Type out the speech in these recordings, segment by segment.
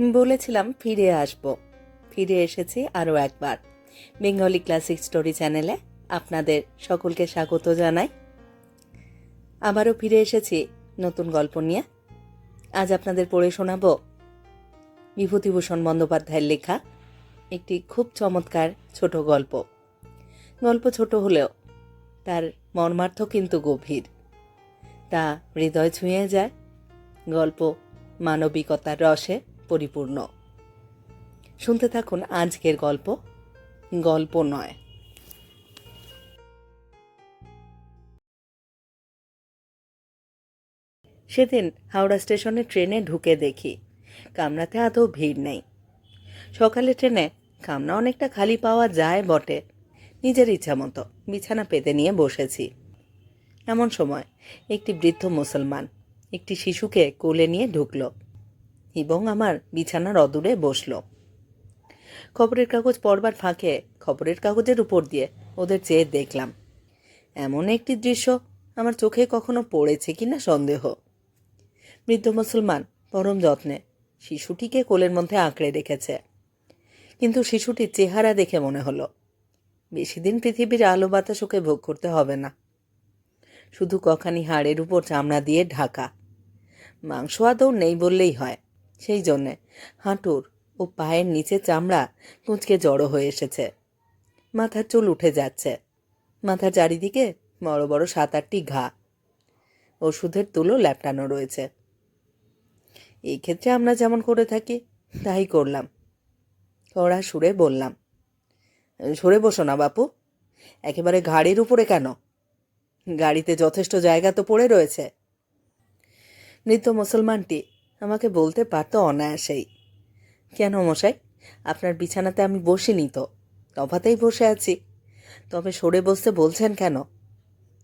বলেছিলাম ফিরে আসব। ফিরে এসেছি আরও একবার। বেঙ্গলি ক্লাসিক স্টোরি চ্যানেলে আপনাদের সকলকে স্বাগত জানাই। আবারও ফিরে এসেছি নতুন গল্প নিয়ে। আজ আপনাদের পড়ে শোনাব বিভূতিভূষণ বন্দ্যোপাধ্যায়ের লেখা একটি খুব চমৎকার ছোট গল্প। গল্প ছোট হলেও তার মর্মার্থ কিন্তু গভীর। তা হৃদয় ছুঁয়ে যায়, গল্প মানবিকতার রসে। পরিপূর্ণ। শুনতে থাকুন আজকের গল্প গল্প নয়। সেদিন হাওড়া স্টেশনে ট্রেনে ঢুকে দেখি, কামরাতে আদৌ ভিড় নেই। সকালে ট্রেনে কামরা অনেকটা খালি পাওয়া যায় বটে, নিজের ইচ্ছা মতো বিছানা পেতে নিয়ে বসেছি। এমন সময় একটি বৃদ্ধ মুসলমান একটি শিশুকে কোলে নিয়ে ঢুকলো। এবং আমার বিছানার অদূরে বসল। খবরের কাগজ পড়বার ফাঁকে খবরের কাগজের উপর দিয়ে ওদের চেয়ে দেখলাম। এমন একটি দৃশ্য আমার চোখে কখনো পড়েছে কিনা সন্দেহ। বৃদ্ধ মুসলমান পরম যত্নে শিশুটিকে কোলের মধ্যে আঁকড়ে রেখেছে। কিন্তু শিশুটির চেহারা দেখে মনে হলো, বেশি দিন পৃথিবীর আলো বাতাস ওকে ভোগ করতে হবে না। শুধু কখানি হাড়ের উপর চামড়া দিয়ে ঢাকা। মাংস আদৌ নেই বললেই হয়। সেই জন্যে হাঁটুর ও পায়ের নিচে চামড়া কুঁচকে জড়ো হয়ে এসেছে। মাথার চুল উঠে যাচ্ছে। মাথার চারিদিকে বড় বড় সাত আটটি ঘা। ওষুধের তুলো ল্যাপটানো রয়েছে। এই ক্ষেত্রে আমরা যেমন করে থাকি, তাই করলাম। কড়া সুরে বললাম, সরে বসো না বাপু। একেবারে ঘাড়ির উপরে কেন? গাড়িতে যথেষ্ট জায়গা তো পড়ে রয়েছে। মৃত মুসলমানটি আমাকে বলতে পারতো অনায়াসেই। কেন মশাই? আপনার বিছানাতে আমি বসিনি তো। তফাতেই বসে আছি। তবে সরে বসতে বলছেন কেন?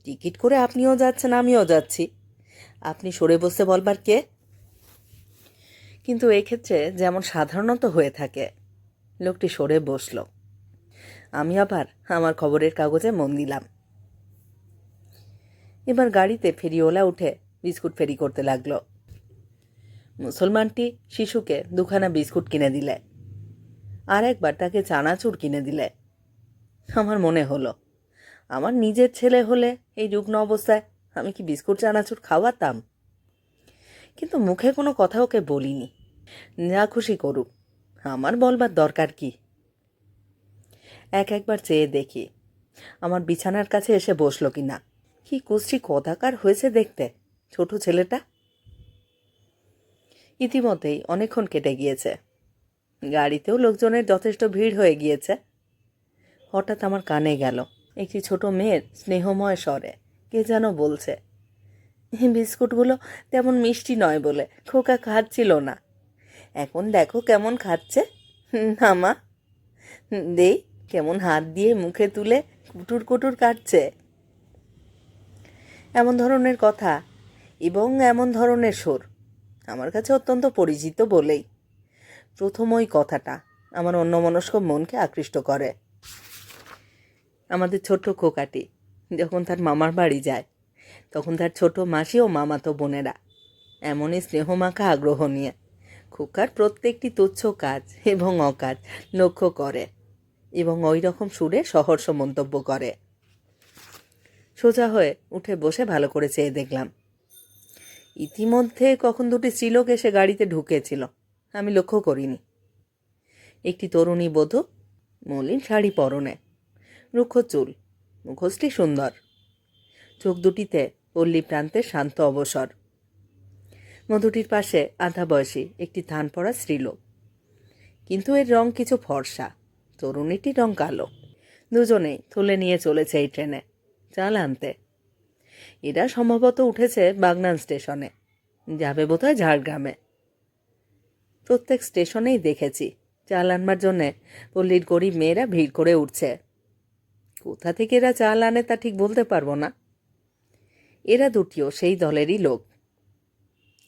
টিকিট করে আপনিও যাচ্ছেন, আমিও যাচ্ছি। আপনি সরে বসতে বলবার কে? কিন্তু এক্ষেত্রে যেমন সাধারণত হয়ে থাকে, লোকটি সরে বসল। আমি আবার আমার খবরের কাগজে মন দিলাম। এবার গাড়িতে ফেরিওয়ালা উঠে বিস্কুট ফেরি করতে লাগল। মুসলমানটি শিশুকে দুখানা বিস্কুট কিনে দিলে। আর একবার তাকে চানাচুর কিনে দিলে। আমার মনে হলো, আমার নিজের ছেলে হলে এই রুগ্ন অবস্থায় আমি কি বিস্কুট চানাচুর খাওয়াতাম? কিন্তু মুখে কোনো কথা ওকে বলিনি। যা খুশি করুক, আমার বলবার দরকার কি? এক একবার চেয়ে দেখি, আমার বিছানার কাছে এসে বসল কি না কি কুষ্টি কদাকার হয়েছে দেখতে, ছোট ছেলেটা? ইতিমধ্যেই অনেকক্ষণ কেটে গিয়েছে। গাড়িতেও লোকজনের যথেষ্ট ভিড় হয়ে গিয়েছে। হঠাৎ আমার কানে গেল, একটি ছোট মেয়ের স্নেহময় স্বরে। কে যেন বলছে "এই বিস্কুটগুলো তেমন মিষ্টি নয় বলে, খোকা খাচ্ছিল না। এখন দেখো কেমন খাচ্ছে। না মা, দেই, কেমন হাত দিয়ে মুখে তুলে কুটুর কুটুর কাটছে। এমন ধরনের কথা এবং এমন ধরনের সুর। আমার কাছে অত্যন্ত পরিচিত বলেই। প্রথম ওই কথাটা আমার অন্যমনস্ক মনকে আকৃষ্ট করে। আমাদের ছোট্ট খোকাটি যখন তার মামার বাড়ি যায়, তখন তার ছোট মাসি ও মামাতো বোনেরা এমনই স্নেহমাখা আগ্রহ নিয়ে খোকার প্রত্যেকটি তুচ্ছ কাজ এবং অকাজ লক্ষ্য করে এবং ওই রকম সুরে সহর্ষ মন্তব্য করে। সোজা হয়ে উঠে বসে ভালো করে চেয়ে দেখলাম। ইতিমধ্যে কখন দুটি স্ত্রীলোক এসে গাড়িতে ঢুকেছিল, আমি লক্ষ্য করিনি। একটি তরুণী বধূ, মলিন শাড়ি পরনে, রুক্ষ চুল মুখোশটি সুন্দর। চোখ দুটিতে পল্লী প্রান্তে শান্ত অবসর। মধুটির পাশে আধা বয়সী একটি থান পড়া স্ত্রীলোক। কিন্তু এর রং কিছু ফর্সা, তরুণীটির রং কালো। দুজনেই তুলে নিয়ে চলেছে এই ট্রেনে, চাল আনতে। এরা সম্ভবত উঠেছে বাগনান স্টেশনে। যাবে বোধহয় ঝাড়গ্রামে। প্রত্যেক স্টেশনেই দেখেছি, চাল আনবার জন্যে। পল্লীর গরিব মেয়েরা ভিড় করে উঠছে। কোথা থেকে এরা চাল আনে তা ঠিক বলতে পারব না। এরা দুটিও সেই দলেরই লোক।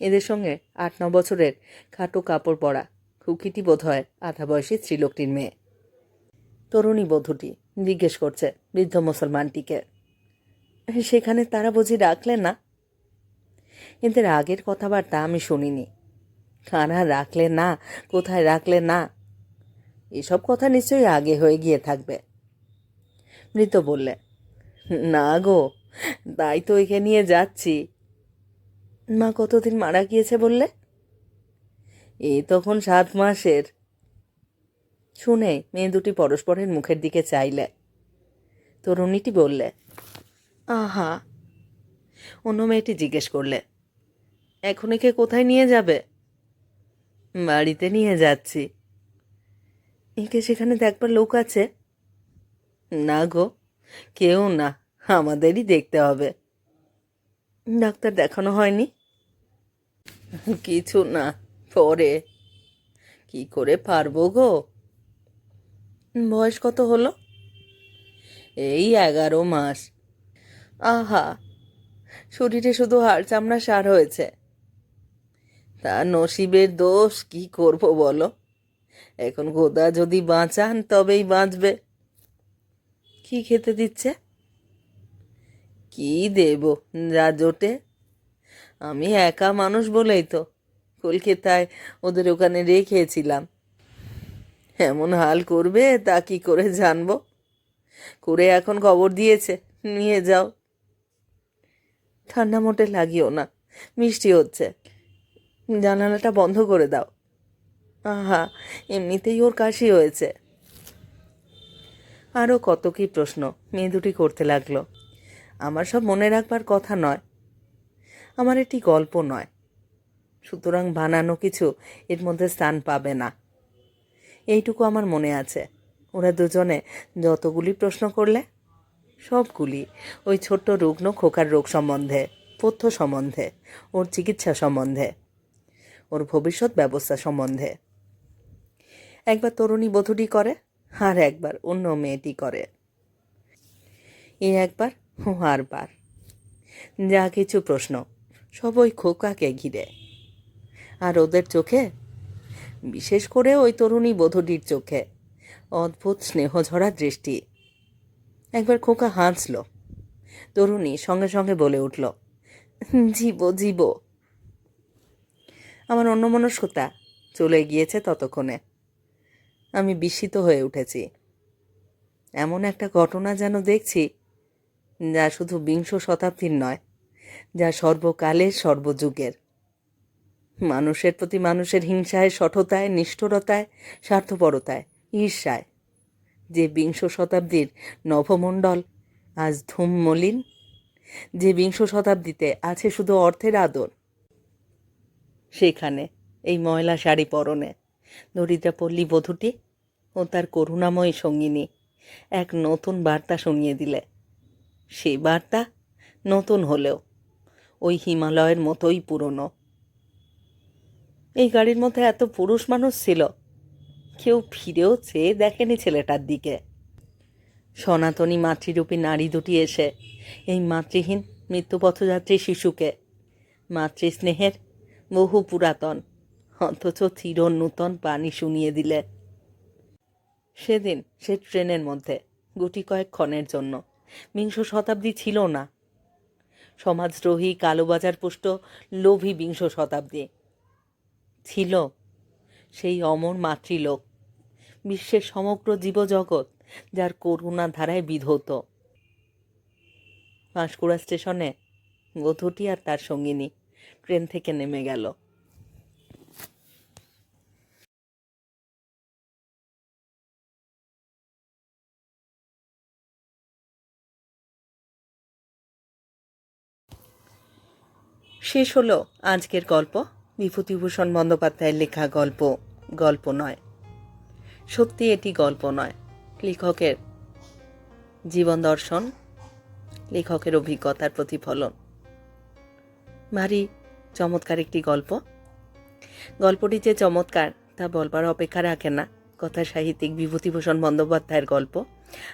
এদের সঙ্গে আট ন বছরের খাটো কাপড় পরা, খুকিটি বোধ হয় আধা বয়সী স্ত্রীলোকটির মেয়ে। তরুণী বধূটি জিজ্ঞেস করছে বৃদ্ধ মুসলমানটিকে। সেখানে তারা বুঝি রাখলেন না? এদের আগের কথাবার্তা আমি শুনিনি। কারা রাখলে না? কোথায় রাখলে না? এসব কথা নিশ্চয়ই আগে হয়ে গিয়ে থাকবে। মৃত বললে, না গো, তাই তো একে নিয়ে যাচ্ছি। মা কতদিন মারা গিয়েছে বললে? এই তখন সাত মাসের। শুনে মেয়ে দুটি পরস্পরের মুখের দিকে চাইলে। তরুণীটি বললে আহা। অন্য মেয়েটি জিজ্ঞেস করলে এখন একে কোথায় নিয়ে যাবে? বাড়িতে নিয়ে যাচ্ছি। একে সেখানে দেখবার লোক আছে? না গো, কেউ না, আমাদেরই দেখতে হবে। ডাক্তার দেখানো হয়নি? কিছু না, পরে। কি করে পারব গো? বয়স কত হলো? এই এগারো মাস। আহা শরীরে শুধু হাড় চামড়া সার হয়েছে। তা নসিবের দোষ কি করব বলো? এখন গোদা যদি বাঁচান তবেই বাঁচবে। কি খেতে দিচ্ছে? কি দেব যা জোটে আমি একা মানুষ বলেই তো, কলকাতায় ওদের ওখানে রেখেছিলাম। এমন হাল করবে তা কি করে জানব? করে এখন খবর দিয়েছে, নিয়ে যাও। ঠান্ডা মোটে লাগিও না। মিষ্টি হচ্ছে। জানালাটা বন্ধ করে দাও। আহা, এমনিতেই ওর কাশি হয়েছে। আরও কত কি প্রশ্ন, মেয়ে দুটি করতে লাগল। আমার সব মনে রাখবার কথা নয়। আমার এটি গল্প নয়। সুতরাং বানানো কিছু এর মধ্যে স্থান পাবে না। এইটুকু আমার মনে আছে। ওরা দুজনে যতগুলি প্রশ্ন করলে সবগুলি, ওই ছোট্ট রুগ্ন খোকার রোগ সম্বন্ধে পথ্য সম্বন্ধে, ওর চিকিৎসা সম্বন্ধে, ওর ভবিষ্যৎ ব্যবস্থা সম্বন্ধে। একবার তরুণী বধূটি করে, আর একবার অন্য মেয়েটি করে। এ একবার ও আরবার। যা কিছু প্রশ্ন সব ওই খোকাকে ঘিরে। আর ওদের চোখে, বিশেষ করে ওই তরুণী বধূটির চোখে, অদ্ভুত স্নেহঝরা দৃষ্টি। একবার খোকা হাসল। তরুণী সঙ্গে সঙ্গে বলে উঠল, জীব জীব। আমার অন্যমনস্কতা চলে গিয়েছে ততক্ষণে। আমি বিস্মিত হয়ে উঠেছি। এমন একটা ঘটনা যেন দেখছি যা শুধু বিংশ শতাব্দীর নয়, যা সর্বকালের সর্বযুগের। মানুষের প্রতি মানুষের হিংসায়, সঠতায়, নিষ্ঠুরতায়, স্বার্থপরতায়, ঈর্ষায়। যে বিংশ শতাব্দীর নভমণ্ডল আজ ধূম মলিন যে বিংশ শতাব্দীতে আছে শুধু অর্থের আদর, সেখানে এই ময়লা শাড়ি পরনে। দরিদ্রা পল্লী বধূটি ও তার করুণাময়ী সঙ্গিনী এক নতুন বার্তা শুনিয়ে দিলে। সেই বার্তা নতুন হলেও ওই হিমালয়ের মতোই পুরনো। এই গাড়ির মধ্যে এত পুরুষ মানুষ ছিল কেউ ফিরেও চেয়ে দেখেনি ছেলেটার দিকে। সনাতনী মাতৃরূপী নারী দুটি এসে এই মাতৃহীন মৃত্যুপথযাত্রী শিশুকে। মাতৃস্নেহের বহু পুরাতন, অথচ চির নূতন পানি শুনিয়ে দিলে। সেদিন সে ট্রেনের মধ্যে গুটি কয়েক ক্ষণের জন্য বিংশ শতাব্দী ছিল না। সমাজদ্রোহী কালোবাজার পুষ্ট লোভী বিংশ শতাব্দী ছিল সেই অমর মাতৃলোক। বিশ্বের সমগ্র জীবজগৎ যার করুণা ধারায় বিধৌত। পাঁশকুড়া স্টেশনে বধূটি আর তার সঙ্গিনী ট্রেন থেকে নেমে গেল। শেষ হলো আজকের গল্প। বিভূতিভূষণ বন্দ্যোপাধ্যায়ের লেখা গল্প গল্প নয়। সত্যি এটি গল্প নয়, লেখকের জীবন দর্শন, লেখকের অভিজ্ঞতার প্রতিফলন। ভারী, চমৎকার একটি গল্প। গল্পটি যে চমৎকার, তা বলবার অপেক্ষা রাখে না। কথা সাহিত্যিক বিভূতিভূষণ বন্দ্যোপাধ্যায়ের গল্প।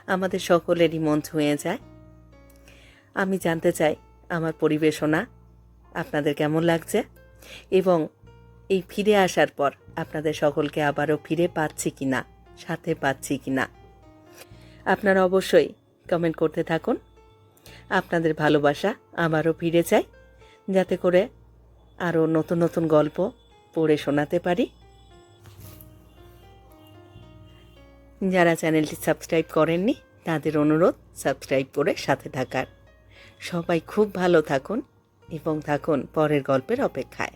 আমাদের সকলেরই মন ছুঁয়ে যায়। আমি জানতে চাই, আমার পরিবেশনা আপনাদের কেমন লাগছে? এবং এই ফিরে আসার পর আপনাদের সকলকে আবারও ফিরে পাচ্ছি কি না সাথে পাচ্ছি কি না আপনারা অবশ্যই কমেন্ট করতে থাকুন। আপনাদের ভালোবাসা আবারও ফিরে চাই, যাতে করে আরও নতুন নতুন গল্প পড়ে শোনাতে পারি। যারা চ্যানেলটি সাবস্ক্রাইব করেননি, তাদের অনুরোধ সাবস্ক্রাইব করে সাথে থাকার। সবাই খুব ভালো থাকুন এবং থাকুন পরের গল্পের অপেক্ষায়।